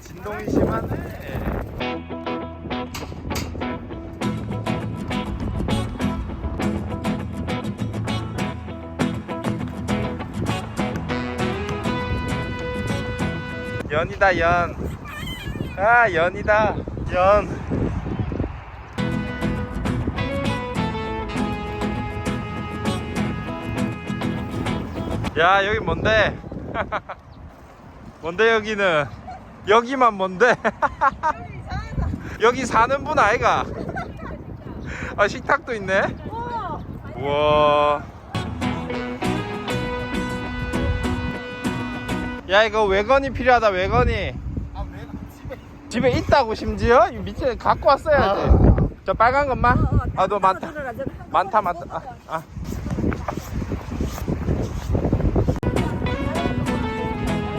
진동이 심하네. 연이다 연. 아 연이다 연. 야 여기 뭔데? 뭔데 여기는? 여기만 뭔데? 여기 사는 분 아이가? 아 식탁도 있네. 우와. 야 이거 외건이 필요하다 외건이. 집에 있다고 심지어? 이 밑에 갖고 왔어야지. 저 빨간 것만? 아너 많다. 많다 많다. 아, 아.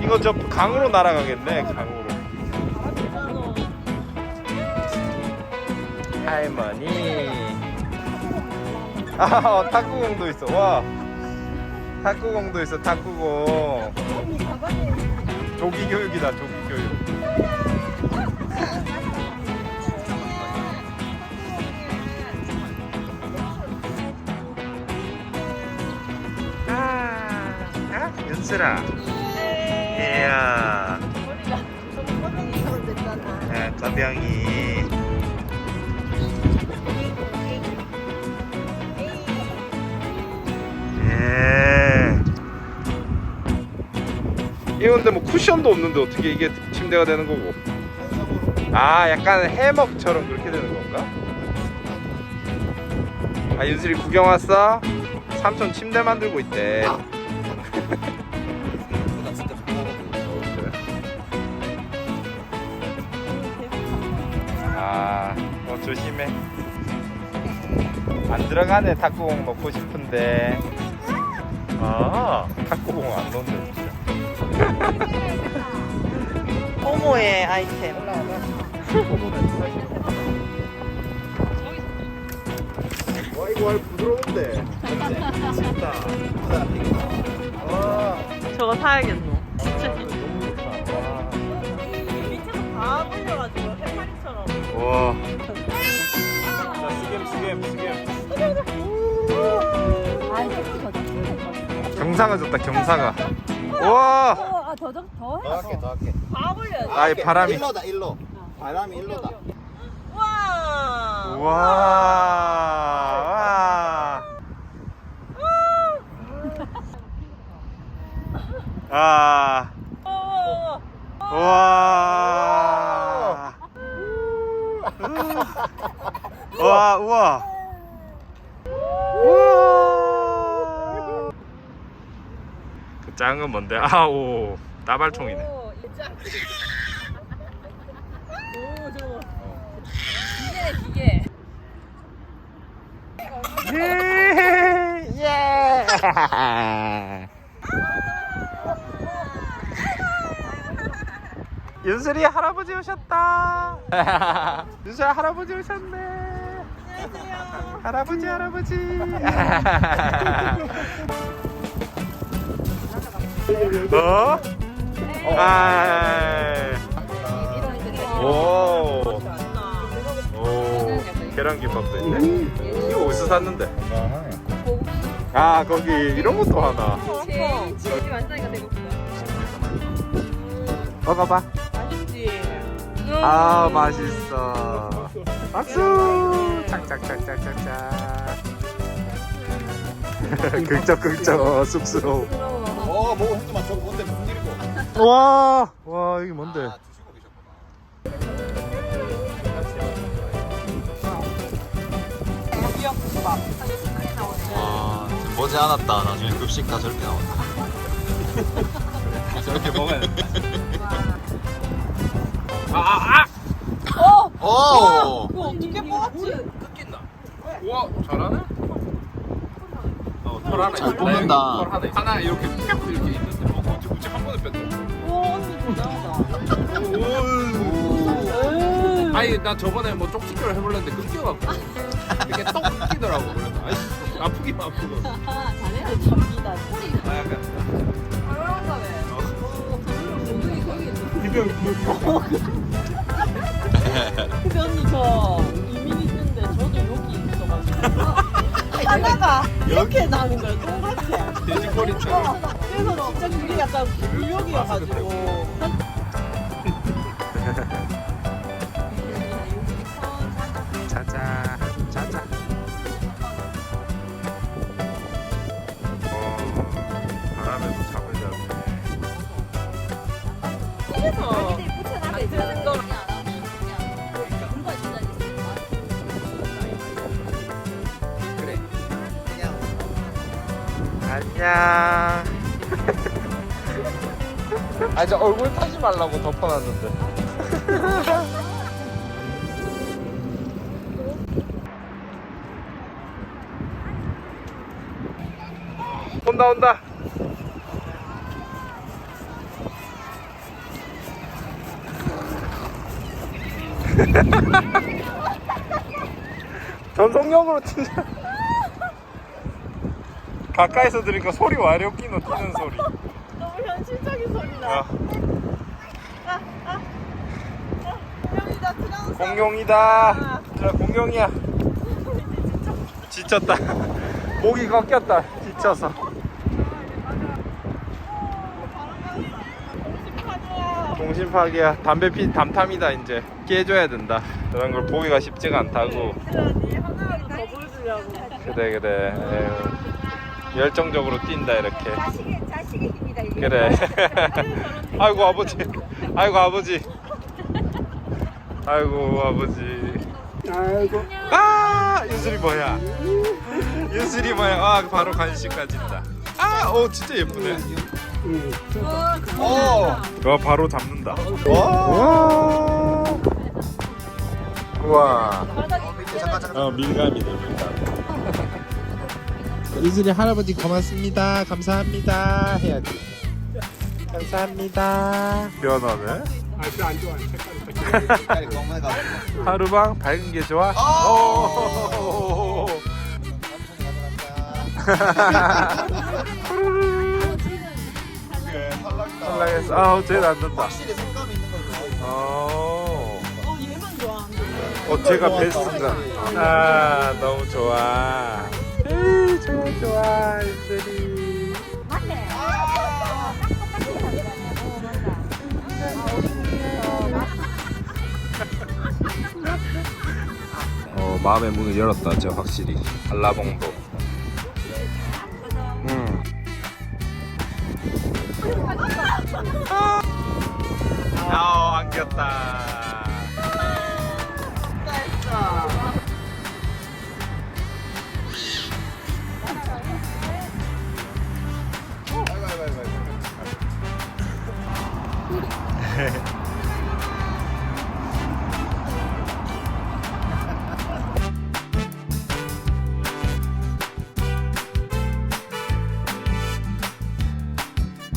이거 저 강으로 날아가겠네 강으로. 할머니. 아 어, 탁구공도 있어. 와. 탁구공도 있어 탁구공. 조기 교육이다 조기 교육. 아, 아, 윤슬아. 이야, 아, 가병이. 예. 이건데 뭐 쿠션도 없는데 어떻게 이게 침대가 되는 거고? 아, 약간 해먹처럼 그렇게 되는 건가? 아, 윤슬이 구경 왔어? 삼촌 침대 만들고 있대. 조심해. 안 들어가네, 탁구공 넣고 싶은데. 아, 탁구공 안 넣는데. 호모의 아이템. 와, 이거 알 부드러운데. 진짜. 와, 저거 사야겠노. 진짜 파리처럼. 와. 자, 스겜, 스겜, 스겜. 경사가 좋다, 경사가. 와. 아, 더, 더, 더더 할게 더 할게 다 불려야 돼. 아, 이 바람이. 일로다 일로 바람이 일로다 와. 와. 와. 아. 어, 와. 와, 우와. 우와. 그 작은 건 뭔데? 아, 오. 따발총이네. 오, 저거. 기계, 기계. 예! 예! 윤슬이 할아버지 오셨다. 윤슬이 할아버지 오셨네. 할아버지 할아버지. 어? 아. 오. 오. 계란김밥도 있네. 이거 어디서 샀는데? 아 거기 이런 것도 하나. 집이 완전히가 되고. 먹어봐. 맛있지? 아 맛있어. 박수. 짝짝짝짝짝짝. 극적 극적 쑥스러워. 어 뭐고 형님아 저거 뭔데 무슨 일이고 와, 와 이게 뭔데? 아 주시고 계셨구나 와 머지 않았다 나중에 급식 다 저렇게 나온다 저렇게 먹어야 돼. 오 그거 어떻게 뽑았지? 우와 잘하네. 어, 털 하나 잘. 뽑는다. 털 하나 이렇게 쭉 이렇게 있는데 어 어째 어째 한 번에 뺐네. 오, 언니 대단하다. 아니 나 저번에 뭐 쪽지기를 해볼랬는데 끊겨갖고 이렇게 똑 끊기더라고 그래서 아이 아프기만 아프고. 잘해? 잡기다. 아 약간 잘한다네. 근데 언니 저 이민 있는데 저도 여기 있어가지고. 하나가. 이렇게 나는 거예요 동그랗게 돼지꼬리처럼. 그래서 진짜 그게 약간 불력이어가지고 안녕. 아저 얼굴 타지 말라고 덮어놨는데. 온다 온다. 전속력으로 튄다 가까이서 들으니까 소리 와려 끼노 튀는 소리. 너무 현실적인 소리다. 야, 형이다 티라노 공룡이다. 저 공룡이야. 지쳤다. 목이 꺾였다. 지쳐서. 동심 파괴야. 담배 피 담탐이다 이제. 깨줘야 된다. 그런 걸 보기가 쉽지가 않다고. 더 보여주려고. 그래 그래. 에휴. 열정적으로 뛴다 이렇게. 자식의 자식의 힘이다 이게. 그래. 아이고 아버지. 아이고 아버지. 아이고 아버지. 아이고. 아 윤슬이 뭐야? 윤슬이 뭐야? 아 바로 간식까지 있다. 아오 진짜 예쁘네. 어. 와 바로 잡는다. 와. 잠깐. 어 밀감이네 밀감 유슬이 할아버지 고맙습니다. 감사합니다. 해야지 감사합니다. 변화네. 색깔이 검은가. 하루방 밝은 게 좋아? 아! 오. 탈락이다. 탈락했어. 아우 쟤는 안 된다. 확실히 색감 있는 걸 좋아해. 어, 어. 얘만 좋아하는데. 어 제가 베스트인가 아 너무 좋아 좋아 유슬이 맞네. 어 마음의 문을 열었다 저 확실히 한라봉도 음. 아 안겼다 Yeah.